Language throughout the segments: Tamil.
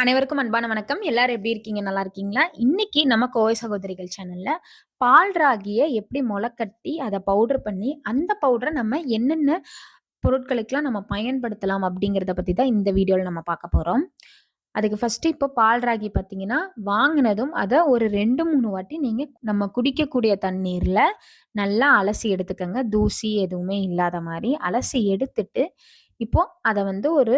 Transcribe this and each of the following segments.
அனைவருக்கும் அன்பான வணக்கம். எல்லாரும் எப்படி இருக்கீங்க? நல்லா இருக்கீங்களா? இன்னைக்கு நம்ம கோவை சகோதரிகள் சேனல்ல பால் ராகியை எப்படி முளைக்கட்டி அதை பவுடர் பண்ணி அந்த பவுடரை நம்ம என்னென்ன பொருட்களுக்கெல்லாம் நம்ம பயன்படுத்தலாம் அப்படிங்கிறத பத்தி தான் இந்த வீடியோவில் நம்ம பார்க்க போறோம். அதுக்கு ஃபர்ஸ்ட் இப்போ பால் ராகி பார்த்தீங்கன்னா வாங்கினதும் அதை ஒரு ரெண்டு மூணு வாட்டி நீங்க நம்ம குடிக்கக்கூடிய தண்ணீர்ல நல்லா அலசி எடுத்துக்கங்க. தூசி எதுவுமே இல்லாத மாதிரி அலசி எடுத்துட்டு இப்போ அதை வந்து ஒரு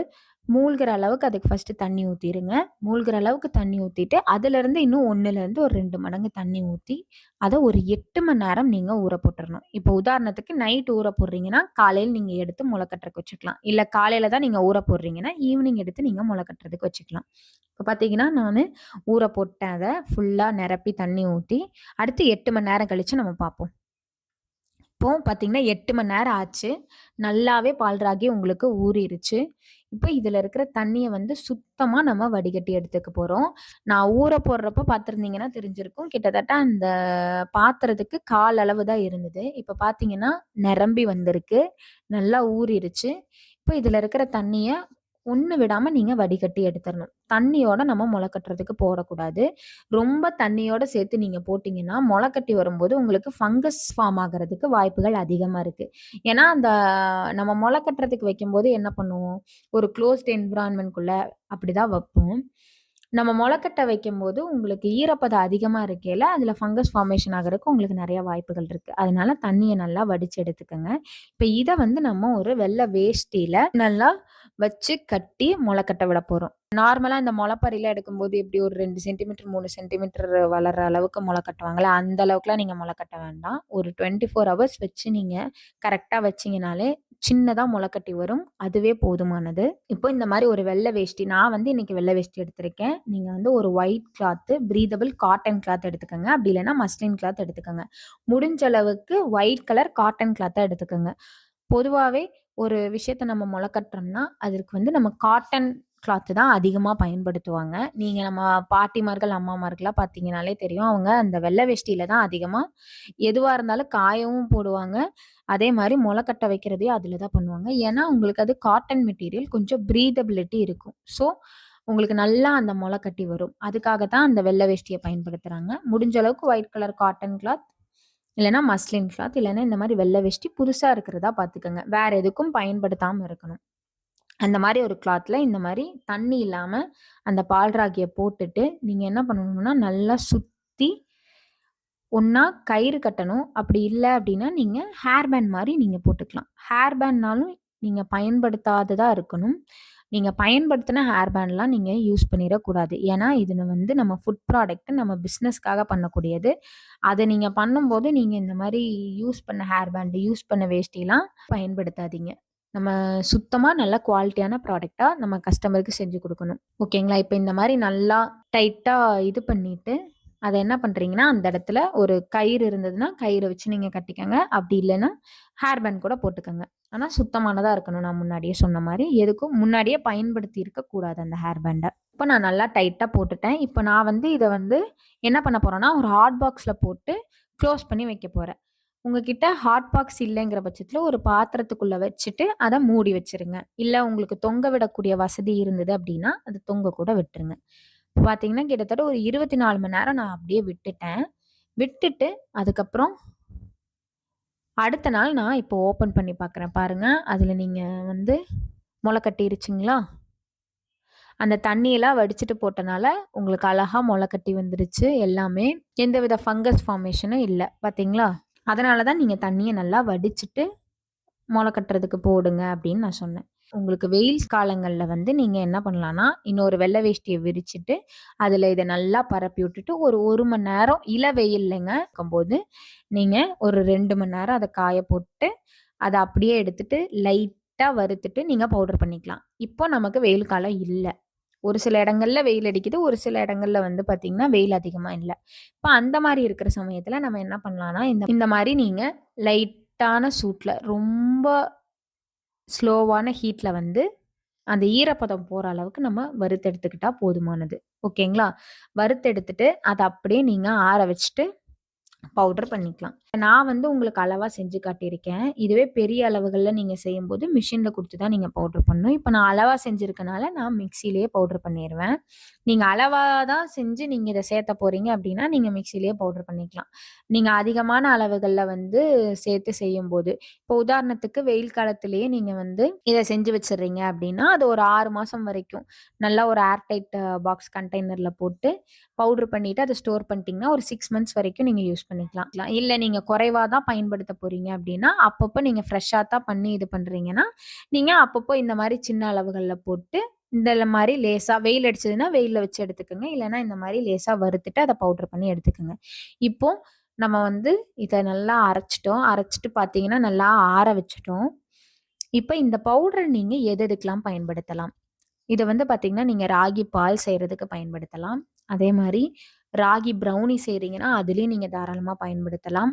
மூழ்கிற அளவுக்கு அதுக்கு ஃபஸ்ட்டு தண்ணி ஊற்றிடுங்க மூழ்கிற அளவுக்கு தண்ணி ஊற்றிட்டு அதுலேருந்து இன்னும் ஒன்றுலேருந்து ஒரு ரெண்டு மடங்கு தண்ணி ஊற்றி அதை ஒரு எட்டு மணி நேரம் நீங்கள் ஊற போட்டுடணும் இப்போ உதாரணத்துக்கு நைட் ஊற போடுறீங்கன்னா காலையில் நீங்கள் எடுத்து முளைக்கட்டுறதுக்கு வச்சுக்கலாம். இல்லை காலையில் தான் நீங்கள் ஊற போடுறீங்கன்னா ஈவினிங் எடுத்து நீங்கள் முளைக்கட்டுறதுக்கு வச்சுக்கலாம். இப்போ பார்த்தீங்கன்னா நான் ஊற போட்டேன் அதை ஃபுல்லாக நிரப்பி தண்ணி ஊற்றி அடுத்து எட்டு மணி நேரம் கழித்து நம்ம பார்ப்போம். இப்போ பார்த்தீங்கன்னா எட்டு மணி நேரம் ஆச்சு. நல்லாவே பால் ராகி உங்களுக்கு ஊறிடுச்சு இப்போ இதில் இருக்கிற தண்ணியை வந்து சுத்தமாக நம்ம வடிகட்டி எடுத்துக்க போகிறோம் நான் ஊற போடுறப்ப பார்த்துருந்தீங்கன்னா தெரிஞ்சிருக்கும். கிட்டத்தட்ட அந்த பாத்திரத்துக்கு கால் அளவு தான் இருந்தது. இப்போ பார்த்தீங்கன்னா நிரம்பி வந்திருக்கு. நல்லா ஊறிடுச்சு இப்போ இதில் இருக்கிற தண்ணியை ஒன்று விடாமல் நீங்கள் வடிகட்டி எடுத்துடணும் தண்ணியோட நம்ம முளைக்கட்டுறதுக்கு போடக்கூடாது. ரொம்ப தண்ணியோட சேர்த்து நீங்கள் போட்டிங்கன்னா முளைக்கட்டி வரும்போது உங்களுக்கு ஃபங்கஸ் ஃபார்ம் ஆகிறதுக்கு வாய்ப்புகள் அதிகமாக இருக்குது ஏன்னா அந்த நம்ம முளைக்கட்டுறதுக்கு வைக்கும்போது என்ன பண்ணுவோம்? ஒரு க்ளோஸ்ட் என்விரான்மெண்ட்குள்ளே அப்படி தான் வைப்போம். நம்ம முளைக்கட்டை வைக்கும்போது உங்களுக்கு ஈரப்பதம் அதிகமாக இருக்கையில் அதில் ஃபங்கஸ் ஃபார்மேஷன் ஆகிறதுக்கு உங்களுக்கு நிறைய வாய்ப்புகள் இருக்குது அதனால தண்ணியை நல்லா வடித்து எடுத்துக்கோங்க. இப்போ இதை வந்து நம்ம ஒரு வெள்ளை வேஷ்டியில் நல்லா வச்சு கட்டி முளைக்கட்ட விட போகிறோம் நார்மலாக இந்த முளைப்பறியில் எடுக்கும்போது எப்படி ஒரு ரெண்டு சென்டிமீட்டர் மூணு சென்டிமீட்டர் வளர்கிற அளவுக்கு முளை கட்டுவாங்களே அந்த அளவுக்குலாம் நீங்கள் முளை கட்ட வேண்டாம். ஒரு டுவெண்ட்டி ஃபோர் ஹவர்ஸ் வச்சு நீங்கள் கரெக்டாக வச்சிங்கனாலே சின்னதாக முளைக்கட்டி வரும். அதுவே போதுமானது. இப்போ இந்த மாதிரி ஒரு வெள்ளை வேஷ்டி நான் வந்து இன்னைக்கு வெள்ளை வேஷ்டி எடுத்திருக்கேன். நீங்கள் வந்து ஒரு white cloth breathable cotton cloth எடுத்துக்கோங்க. அப்படி இல்லைன்னா மஸ்லின் கிளாத் எடுத்துக்கோங்க. முடிஞ்ச அளவுக்கு ஒயிட் கலர் காட்டன் கிளாத்தை எடுத்துக்கோங்க. பொதுவாகவே ஒரு விஷயத்த நம்ம முளை கட்டுறோம்னா அதற்கு வந்து நம்ம காட்டன் கிளாத்து தான் அதிகமாக பயன்படுத்துவாங்க. நீங்கள் நம்ம பாட்டிமார்கள் அம்மாமார்கள்லாம் பார்த்தீங்கனாலே தெரியும். அவங்க அந்த வெள்ளை வேஷ்டியில தான் அதிகமாக எதுவாக இருந்தாலும் காயவும் போடுவாங்க. அதே மாதிரி முளைக்கட்டை வைக்கிறதையும் அதில் தான் பண்ணுவாங்க. ஏன்னா உங்களுக்கு அது காட்டன் மெட்டீரியல் கொஞ்சம் ப்ரீதபிலிட்டி இருக்கும். ஸோ உங்களுக்கு நல்லா அந்த முளை கட்டி வரும். அதுக்காக தான் அந்த வெள்ளை வேஷ்டியை பயன்படுத்துகிறாங்க முடிஞ்ச அளவுக்கு ஒயிட் கலர் காட்டன் கிளாத் இல்லைன்னா மஸ்லின் கிளாத் இல்லைன்னா இந்த மாதிரி வெள்ளை வெஷ்டி புதுசாக இருக்கிறதா பார்த்துக்கோங்க. வேற எதுக்கும் பயன்படுத்தாமல் இருக்கணும். அந்த மாதிரி ஒரு கிளாத்ல இந்த மாதிரி தண்ணி இல்லாமல் அந்த பால் ராகியை போட்டுட்டு நீங்கள் என்ன பண்ணணும்னா நல்லா சுற்றி ஒன்றா கயிறு கட்டணும். அப்படி இல்லை அப்படின்னா நீங்கள் ஹேர் பேண்ட் மாதிரி நீங்கள் போட்டுக்கலாம். ஹேர் பேண்ட்னாலும் நீங்கள் பயன்படுத்தாததாக இருக்கணும். நீங்கள் பயன்படுத்தின ஹேர் பேண்ட்லாம் நீங்கள் யூஸ் பண்ணிடக்கூடாது. ஏன்னா இது வந்து நம்ம ஃபுட் ப்ராடக்ட்டு நம்ம பிஸ்னஸ்க்காக பண்ணக்கூடியது. அதை நீங்கள் பண்ணும்போது நீங்கள் இந்த மாதிரி யூஸ் பண்ண ஹேர் பேண்டு யூஸ் பண்ண வேஷ்டிலாம் பயன்படுத்தாதீங்க. நம்ம சுத்தமாக நல்ல குவாலிட்டியான ப்ராடக்டாக நம்ம கஸ்டமருக்கு செஞ்சு கொடுக்கணும். ஓகேங்களா இப்போ இந்த மாதிரி நல்லா டைட்டாக இது பண்ணிவிட்டு அதை என்ன பண்ணுறீங்கன்னா அந்த இடத்துல ஒரு கயிறு இருந்ததுன்னா கயிறு வச்சு நீங்கள் கட்டிக்கோங்க. அப்படி இல்லைன்னா ஹேர் பேண்ட் கூட போட்டுக்கோங்க. ஆனால் சுத்தமானதாக இருக்கணும். நான் முன்னாடியே சொன்ன மாதிரி எதுக்கும் முன்னாடியே பயன்படுத்தி இருக்கக்கூடாது அந்த ஹேர் பேண்டை. இப்போ நான் நல்லா டைட்டாக போட்டுட்டேன். இப்போ நான் வந்து இதை வந்து என்ன பண்ண போகிறேன்னா ஒரு ஹாட் பாக்ஸில் போட்டு க்ளோஸ் பண்ணி வைக்க போகிறேன் உங்ககிட்ட ஹாட் பாக்ஸ் இல்லைங்கிற பட்சத்தில் ஒரு பாத்திரத்துக்குள்ளே வச்சுட்டு அதை மூடி வச்சிருங்க. இல்லை உங்களுக்கு தொங்க விடக்கூடிய வசதி இருந்தது அப்படின்னா அது தொங்க கூட விட்டுருங்க. பார்த்தீங்கன்னா கிட்டத்தட்ட ஒரு இருபத்தி நாலு மணி நேரம் நான் அப்படியே விட்டுட்டேன். விட்டுட்டு அதுக்கப்புறம் அடுத்த நாள் நான் இப்போ ஓப்பன் பண்ணி பார்க்குறேன் பாருங்கள் அதில் நீங்கள் வந்து முளை கட்டிருச்சுங்களா? அந்த தண்ணியெல்லாம் வடிச்சிட்டு போட்டனால உங்களுக்கு அழகாக முளை கட்டி வந்துருச்சு எல்லாமே. எந்த வித ஃபங்கஸ் ஃபார்மேஷனும் இல்லை பார்த்தீங்களா அதனால தான் நீங்கள் தண்ணியை நல்லா வடிச்சிட்டு முளை கட்டுறதுக்கு போடுங்க அப்படின்னு நான் சொன்னேன். உங்களுக்கு வெயில் காலங்களில் வந்து நீங்கள் என்ன பண்ணலான்னா இன்னொரு வெள்ளை வேஷ்டியை விரிச்சிட்டு அதில் இதை நல்லா பரப்பி விட்டுட்டு ஒரு ஒரு மணி நேரம் இள வெயில்லைங்க இருக்கும்போது நீங்கள் ஒரு ரெண்டு மணி நேரம் அதை காய போட்டு அதை அப்படியே எடுத்துட்டு லைட்டாக வறுத்துட்டு நீங்கள் பவுடர் பண்ணிக்கலாம். இப்போ நமக்கு வெயில் காலம் இல்லை. ஒரு சில இடங்கள்ல வெயில் அடிக்குது ஒரு சில இடங்கள்ல வந்து பாத்தீங்கன்னா வெயில் அதிகமாக இல்லை. இப்போ அந்த மாதிரி இருக்கிற சமயத்தில் நம்ம என்ன பண்ணலாம்னா இந்த இந்த மாதிரி நீங்கள் லைட்டான சூட்டில் ரொம்ப ஸ்லோவான ஹீட்டில் வந்து அந்த ஈரப்பதம் போகிற அளவுக்கு நம்ம வறுத்தெடுத்துக்கிட்டா போதுமானது. ஓகேங்களா? வறுத்தெடுத்துட்டு அதை அப்படியே நீங்கள் ஆற வச்சுட்டு பவுடர் பண்ணிக்கலாம். நான் வந்து உங்களுக்கு அளவா செஞ்சு காட்டியிருக்கேன். இதுவே பெரிய அளவுகள்ல நீங்க செய்யும்போது மிஷின்ல குடுத்து தான் நீங்க பவுடர் பண்ணணும். இப்ப நான் அளவா செஞ்சிருக்கனால நான் மிக்ஸியிலேயே பவுடர் பண்ணிருவேன். நீங்க அளவா தான் செஞ்சு நீங்க இத சேர்த்த போறீங்க அப்படின்னா நீங்க மிக்ஸியிலேயே பவுடர் பண்ணிக்கலாம். நீங்க அதிகமான அளவுகள்ல வந்து சேர்த்து செய்யும்போது, இப்போ உதாரணத்துக்கு வெயில் காலத்திலேயே நீங்க வந்து இத செஞ்சு வச்சுடுறீங்க அப்படின்னா அது ஒரு 6 மாசம் வரைக்கும் நல்லா ஒரு ஏர் டைட் பாக்ஸ் கண்டெய்னர்ல போட்டு பவுடர் பண்ணிட்டு அத ஸ்டோர் பண்ணிட்டீங்கன்னா, ஒரு 6 மந்த்ஸ் வரைக்கும் நீங்க யூஸ் பண்ணிக்கலாம். இல்ல நீங்க குறைவாக தான் பயன்படுத்த போறீங்க அப்படின்னா அப்பப்போ நீங்கள் ஃப்ரெஷ்ஷாக தான் பண்ணி இது பண்ணுறீங்கன்னா நீங்கள் அப்பப்போ இந்த மாதிரி சின்ன அளவுகளில் போட்டு இந்த மாதிரி லேசாக வெயில் அடிச்சதுன்னா வெயிலில் வச்சு எடுத்துக்கோங்க இல்லைன்னா இந்த மாதிரி லேசாக வறுத்துட்டு அதை பவுடர் பண்ணி எடுத்துக்கோங்க இப்போ நம்ம வந்து இதை நல்லா அரைச்சிட்டோம் அரைச்சிட்டு பார்த்தீங்கன்னா, நல்லா ஆற வச்சிட்டோம் இப்போ இந்த பவுடரை நீங்கள் எது எதுக்கெலாம் பயன்படுத்தலாம்? இதை வந்து பார்த்தீங்கன்னா, நீங்கள் ராகி பால் செய்கிறதுக்கு பயன்படுத்தலாம். அதே மாதிரி ராகி ப்ரௌனி செய்கிறீங்கன்னா அதுலேயும் நீங்கள் தாராளமாக பயன்படுத்தலாம்.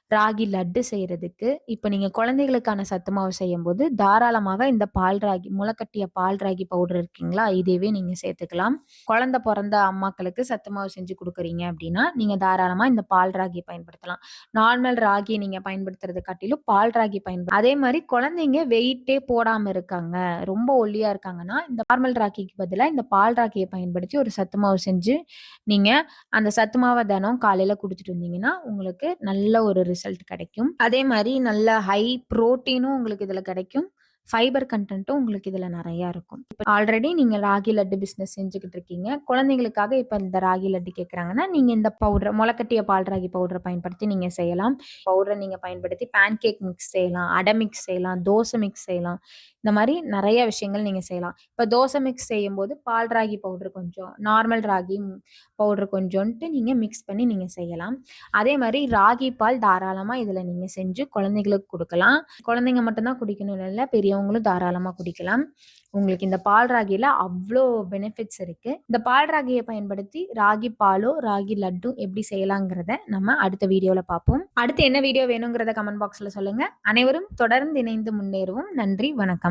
ராகி லட்டு செய்யறதுக்கு இப்போ நீங்க குழந்தைகளுக்கான சத்து மாவு செய்யும்போது, தாராளமாக இந்த பால் ராகி முளைக்கட்டிய பால் ராகி பவுடர் இருக்கீங்களா இதையவே நீங்க சேர்த்துக்கலாம். குழந்தை பிறந்த அம்மாக்களுக்கு சத்து மாவு செஞ்சு கொடுக்குறீங்க அப்படின்னா நீங்க தாராளமா இந்த பால் ராகி பயன்படுத்தலாம். நார்மல் ராகி நீங்க பயன்படுத்துறது காட்டிலும் பால் ராகி பயன்படுத்த அதே மாதிரி குழந்தைங்க வெயிட்டே போடாம இருக்காங்க, ரொம்ப ஒல்லியா இருக்காங்கன்னா, இந்த நார்மல் ராகிக்கு பதிலாக இந்த பால் ராக்கியை பயன்படுத்தி ஒரு சத்து மாவு செஞ்சு, நீங்க அந்த சத்து மாவை தினம் காலையில குடுத்துட்டு வந்தீங்கன்னா, உங்களுக்கு நல்ல ஒரு ரிசல்ட் கிடைக்கும். அதே மாதிரி நல்ல ஹை புரோட்டீனும் உங்களுக்கு இதுல கிடைக்கும். ஃபைபர் கன்டென்ட்டும் உங்களுக்கு இதுல நிறையா இருக்கும். இப்போ ஆல்ரெடி நீங்க ராகி லட்டு பிசினஸ் செஞ்சுக்கிட்டு இருக்கீங்க. குழந்தைங்களுக்காக இப்ப இந்த ராகி லட்டு கேட்குறாங்கன்னா நீங்க இந்த பவுடர் முளைக்கட்டிய பால் ராகி பவுடரை பயன்படுத்தி நீங்க செய்யலாம். பவுடரை நீங்க பயன்படுத்தி பேன் கேக் மிக்ஸ் செய்யலாம், அடை மிக்ஸ் செய்யலாம், தோசை மிக்ஸ் செய்யலாம். இந்த மாதிரி நிறைய விஷயங்கள் நீங்க செய்யலாம். இப்ப தோசை மிக்ஸ் செய்யும்போது பால் ராகி பவுடர் கொஞ்சம், நார்மல் ராகி பவுடர் கொஞ்சோன்ட்டு நீங்க மிக்ஸ் பண்ணி நீங்க செய்யலாம். அதே மாதிரி ராகி பால் தாராளமா இதுல நீங்க செஞ்சு குழந்தைகளுக்கு கொடுக்கலாம் குழந்தைங்க மட்டும்தான் குடிக்கணும் இல்லை பெரியவங்களும் தாராளமா குடிக்கலாம். உங்களுக்கு இந்த பால் ராகியில் அவ்வளோ பெனிஃபிட்ஸ் இருக்கு. இந்த பால் ராகியை பயன்படுத்தி ராகி பாலோ, ராகி லட்டும் எப்படி செய்யலாங்கிறத நம்ம அடுத்த வீடியோல பார்ப்போம். அடுத்து என்ன வீடியோ வேணுங்கிறத கமெண்ட் பாக்ஸ்ல சொல்லுங்க. அனைவரும் தொடர்ந்து இணைந்து முன்னேறுவோம். நன்றி, வணக்கம்.